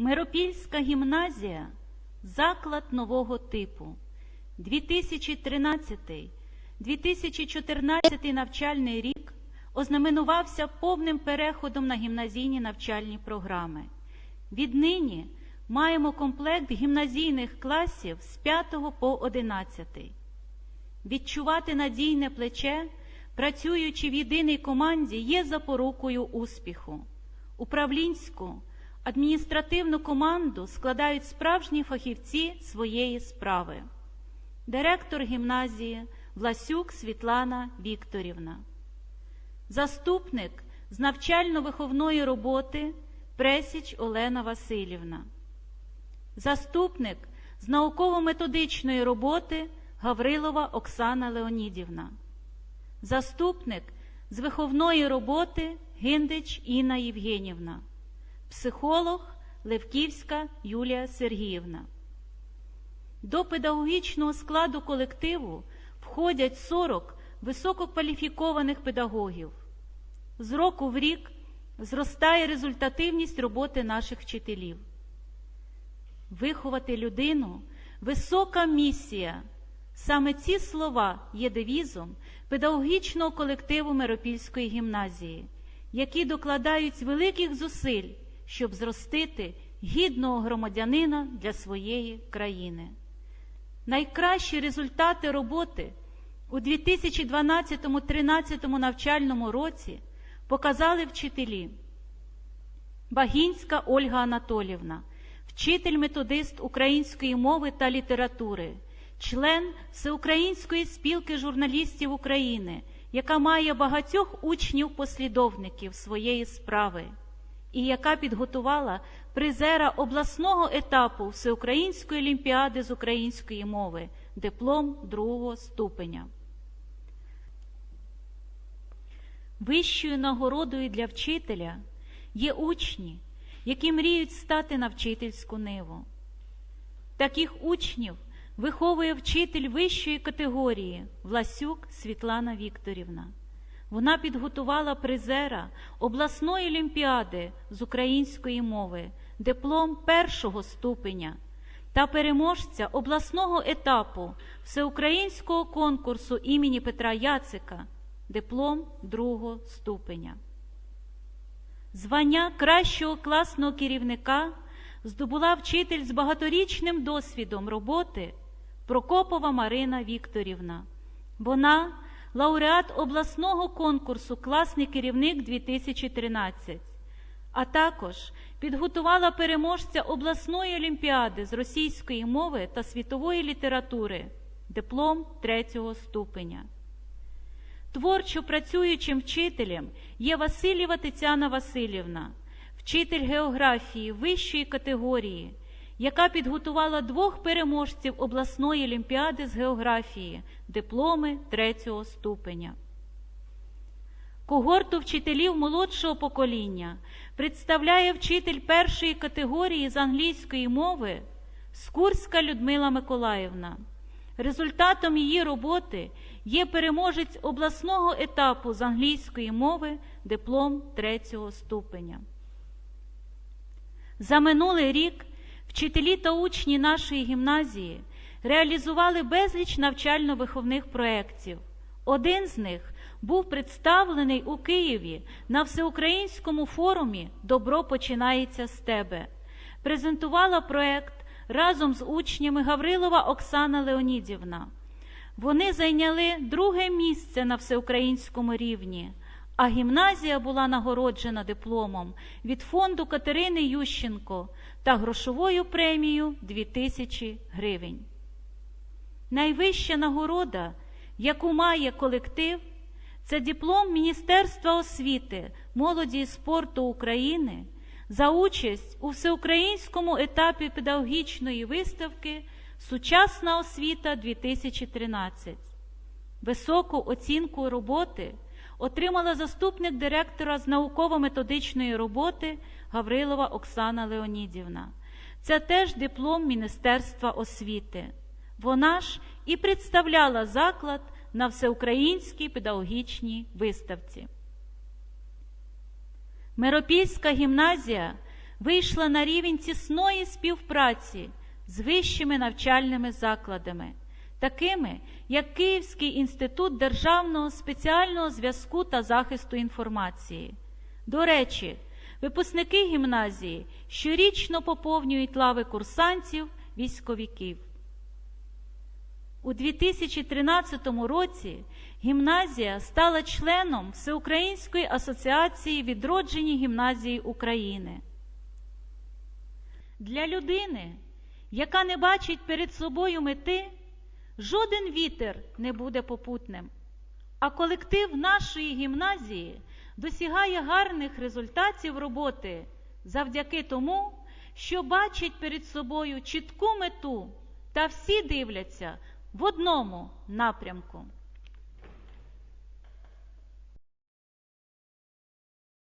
Миропільська гімназія заклад нового типу. 2013-2014 навчальний рік ознаменувався повним переходом на гімназійні навчальні програми. Віднині маємо комплект гімназійних класів з 5 по 11. Відчувати надійне плече, працюючи в єдиній команді, є запорукою успіху. Управлінську адміністративну команду складають справжні фахівці своєї справи. Директор гімназії Власюк Світлана Вікторівна, заступник з навчально-виховної роботи Пресіч Олена Васильівна, заступник з науково-методичної роботи Гаврилова Оксана Леонідівна, заступник з виховної роботи Гиндич Інна Євгенівна, психолог Левківська Юлія Сергіївна. До педагогічного складу колективу входять 40 висококваліфікованих педагогів. З року в рік зростає результативність роботи наших вчителів. Виховати людину висока місія. Саме ці слова є девізом педагогічного колективу Миропільської гімназії, які докладають великих зусиль, щоб зростити гідного громадянина для своєї країни. Найкращі результати роботи у 2012-2013 навчальному році показали вчителі Багінська Ольга Анатолівна, вчитель-методист української мови та літератури, член Всеукраїнської спілки журналістів України, яка має багатьох учнів-послідовників своєї справи, і яка підготувала призера обласного етапу Всеукраїнської олімпіади з української мови, диплом другого ступеня. Вищою нагородою для вчителя є учні, які мріють стати на вчительську ниву. Таких учнів виховує вчитель вищої категорії Власюк Світлана Вікторівна. Вона підготувала призера обласної олімпіади з української мови, диплом першого ступеня та переможця обласного етапу всеукраїнського конкурсу імені Петра Яцика, диплом другого ступеня. Звання кращого класного керівника здобула вчитель з багаторічним досвідом роботи Прокопова Марина Вікторівна. Вона лауреат обласного конкурсу Класний керівник 2013, а також підготувала переможця обласної олімпіади з російської мови та світової літератури, диплом третього ступеня. Творчо працюючим вчителем є Васильєва Тетяна Васильівна, вчитель географії вищої категорії, яка підготувала двох переможців обласної олімпіади з географії, дипломи третього ступеня. Когорту вчителів молодшого покоління представляє вчитель першої категорії з англійської мови Скурська Людмила Миколаївна. Результатом її роботи є переможець обласного етапу з англійської мови диплом третього ступеня. За минулий рік вчителі та учні нашої гімназії реалізували безліч навчально-виховних проєктів. Один з них був представлений у Києві на всеукраїнському форумі Добро починається з тебе. Презентувала проєкт разом з учнями Гаврилова Оксана Леонідівна. Вони зайняли друге місце на всеукраїнському рівні, а гімназія була нагороджена дипломом від фонду Катерини Ющенко та грошовою премією 2000 гривень. Найвища нагорода, яку має колектив, це диплом Міністерства освіти, молоді і спорту України за участь у всеукраїнському етапі педагогічної виставки Сучасна освіта 2013. Високу оцінку роботи отримала заступник директора з науково-методичної роботи Гаврилова Оксана Леонідівна. Це теж диплом Міністерства освіти. Вона ж і представляла заклад на всеукраїнській педагогічній виставці. Миропільська гімназія вийшла на рівень тісної співпраці з вищими навчальними закладами, такими як Київський інститут державного спеціального зв'язку та захисту інформації. До речі, випускники гімназії щорічно поповнюють лави курсантів, військовиків. У 2013 році гімназія стала членом Всеукраїнської асоціації відроджені гімназії України. Для людини, яка не бачить перед собою мети, жоден вітер не буде попутним. А колектив нашої гімназії досягає гарних результатів роботи завдяки тому, що бачить перед собою чітку мету та всі дивляться в одному напрямку.